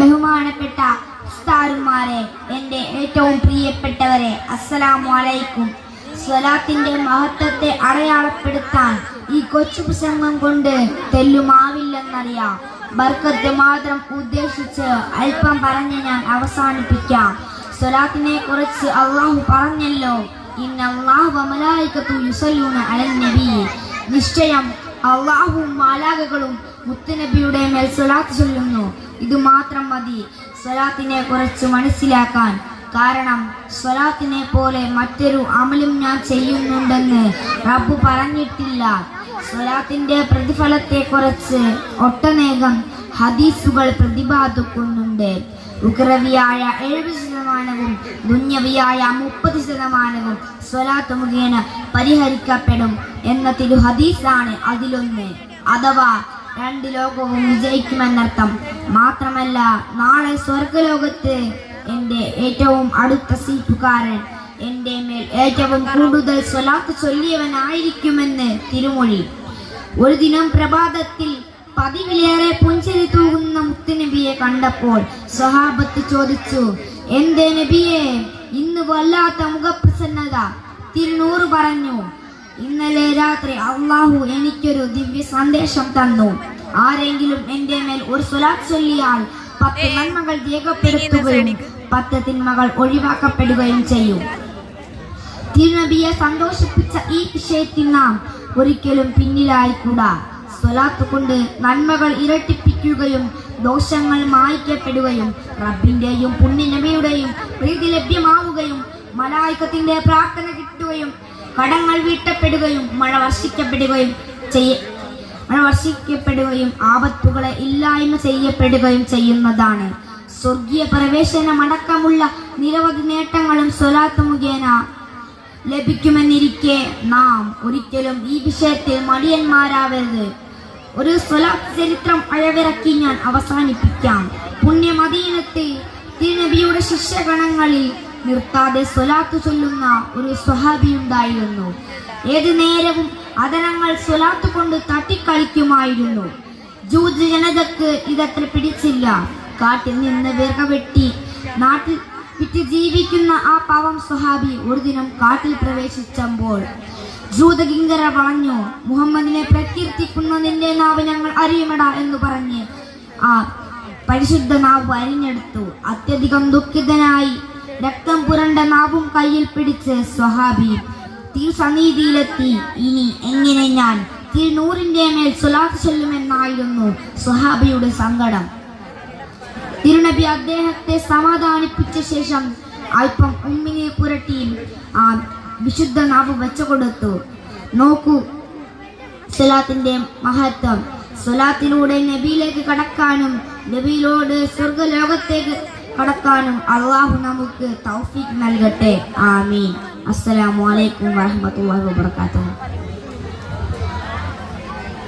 ബഹുമാനപ്പെട്ട ഉസ്താദുമാരെ എന്റെ ഏറ്റവും പ്രിയപ്പെട്ടവരെ അസ്സലാമു അലൈക്കും സ്വലാത്തിന്റെ മഹത്വത്തെ അടയാളപ്പെടുത്താൻ ഈ കൊച്ചു പ്രസംഗം കൊണ്ട് തെല്ലുമാവില്ലെന്നറിയാം. ബർക്കത്ത് മാത്രം ഉദ്ദേശിച്ച് അല്പം പറഞ്ഞ് ഞാൻ അവസാനിപ്പിക്കാം. സ്വലാത്തിനെ കുറിച്ച് അള്ളാഹു പറഞ്ഞല്ലോ അള്ളാഹു നിശ്ചയം അള്ളാഹുവും മാലാകകളും മുത്തുനബിയുടെ മേൽ സ്വലാത്ത് ചൊല്ലുന്നു. ഇത് മാത്രം മതി. സ്വലാത്തിനെ കുറച്ച് മനസ്സിലാക്കാൻ. കാരണം സ്വലാത്തിനെ പോലെ മറ്റൊരു അമലും ഞാൻ ചെയ്യുന്നുണ്ടെന്ന് റബ്ബ് പറഞ്ഞിട്ടില്ല. സ്വലാത്തിന്റെ പ്രതിഫലത്തെക്കുറിച്ച് ഒട്ടനേകം ഹദീസുകൾ പ്രതിപാദിക്കുന്നുണ്ട്. ഉഗ്രവിയായ എഴുപത് ശതമാനവും ദുന്യവിയായ മുപ്പത് ശതമാനവും സ്വലാത്ത് മുഖേന പരിഹരിക്കപ്പെടും എന്ന തിരു ഹദീസാണ് അതിലൊന്ന്. അഥവാ രണ്ട് ലോകവും വിജയിക്കുമെന്നർത്ഥം. മാത്രമല്ല നാളെ സ്വർഗലോകത്ത് എന്റെ ഏറ്റവും അടുത്ത സീറ്റുകാരൻ എന്റെ മേൽ ഏറ്റവും കൂടുതൽ സ്വലാത്ത് ചൊല്ലിയവനായിരിക്കുമെന്ന് തിരുമൊഴി. ഒരു ദിനം പ്രഭാതത്തിൽ പതിവിലേറെ പുഞ്ചരി തൂകുന്ന മുത്തുനബിയെ കണ്ടപ്പോൾ സ്വഹാബത്ത് ചോദിച്ചു എന്തേ നബിയെ ഇന്ന് വല്ലാത്ത മുഖപ്രസന്നത. തിരുനൂറ് പറഞ്ഞു. ഇന്നലെ രാത്രി അള്ളാഹു എനിക്കൊരു ദിവ്യ സന്ദേശം തന്നു. ആരെങ്കിലും എന്റെ മേൽ ഒരു സ്വലാത്ത് ചൊല്ലിയാൽ പത്ത് നന്മകൾ രേഖപ്പെടുത്തുകയും പത്ത് തിന്മകൾ ഒഴിവാക്കപ്പെടുകയും ചെയ്യും. തിരുനബിയെ സന്തോഷിപ്പിച്ച ഈ വിഷയത്തിൽ നാം ഒരിക്കലും പിന്നിലായിക്കൂടാ. സ്വലാത്ത് കൊണ്ട് നന്മകൾ ഇരട്ടിപ്പിക്കുകയും ദോഷങ്ങൾ മായ്ക്കപ്പെടുകയും റബ്ബിന്റെയും പുണ്യനബിയുടെയും പ്രീതി ലഭ്യമാവുകയും മലായിക്കത്തിന്റെ പ്രാർത്ഥന കിട്ടുകയും കടങ്ങൾ വീട്ടപ്പെടുകയും മഴ വർഷിക്കപ്പെടുകയും ചെയ്യ മഴ വർഷിക്കപ്പെടുകയും ആപത്തുകളെ ഇല്ലായ്മ ചെയ്യപ്പെടുകയും ചെയ്യുന്നതാണ്. സ്വർഗീയ പ്രവേശനമടക്കമുള്ള നിരവധി നേട്ടങ്ങളും സ്വലാത്ത് മുഖേന ലഭിക്കുമെന്നിരിക്കെ നാം ഒരിക്കലും ഈ വിഷയത്തിൽ മടിയന്മാരാവരുത്. ഒരു സ്വലാത്ത് ചരിത്രം അഴവിറക്കി ഞാൻ അവസാനിപ്പിക്കാം. പുണ്യമദീനത്ത് തിരുനബിയുടെ ശിഷ്യഗണങ്ങളിൽ നിർത്താതെ സ്വലാത്ത് ചൊല്ലുന്ന ഒരു സ്വഹാബി ഉണ്ടായിരുന്നു ഏത് നേരവും അതനങ്ങൾ സ്വലാത്ത് കൊണ്ട് തട്ടിക്കളിക്കുമായിരുന്നു. ജൂത് ജനതക്ക് ഇതത്ര പിടിച്ചില്ല. കാട്ടിൽ നിന്ന് വിറക വെട്ടി നാട്ടിൽ വിറ്റ് ജീവിക്കുന്ന ആ പാവം സ്വഹാബി ഒരു ദിനം കാട്ടിൽ പ്രവേശിച്ചപ്പോൾ ജൂതകിങ്കര വളഞ്ഞു. മുഹമ്മദിനെ പ്രകീർത്തിക്കുന്ന നിന്റെ നാവ് ഞങ്ങൾ അറിയുമടാ എന്ന് പറഞ്ഞ് ആ പരിശുദ്ധ നാവ് അരിഞ്ഞെടുത്തു. അത്യധികം ദുഃഖിതനായി രക്തം പുരണ്ട നാവും കയ്യിൽ പിടിച്ച് സ്വഹാബി തീ തീസനീതിയിലെത്തി ഇനി എങ്ങനെ ഞാൻ തിരുനൂറിന്റെ മേൽ സ്വലാത്ത് ചൊല്ലുമെന്നായിരുന്നു സ്വഹാബിയുടെ സങ്കടം. തിരുനബി അദ്ദേഹത്തെ സമാധാനിപ്പിച്ച ശേഷം അല്പം ഉമ്മിനെ പുരട്ടി ആ വിശുദ്ധ നാവ് വെച്ചുകൊടുത്തു. നോക്കൂ സ്വലാത്തിന്റെ മഹത്വം. സ്വലാത്തിലൂടെ നബിയിലേക്ക് കടക്കാനും നബിയിലോട് സ്വർഗലോകത്തേക്ക് കടക്കാനും അള്ളാഹു നമുക്ക് തൗഫീഖ് നൽകട്ടെ. ആമീൻ. അസ്സലാമു അലൈക്കും വറഹ്മത്തുള്ളാഹി വബറകാതുഹു.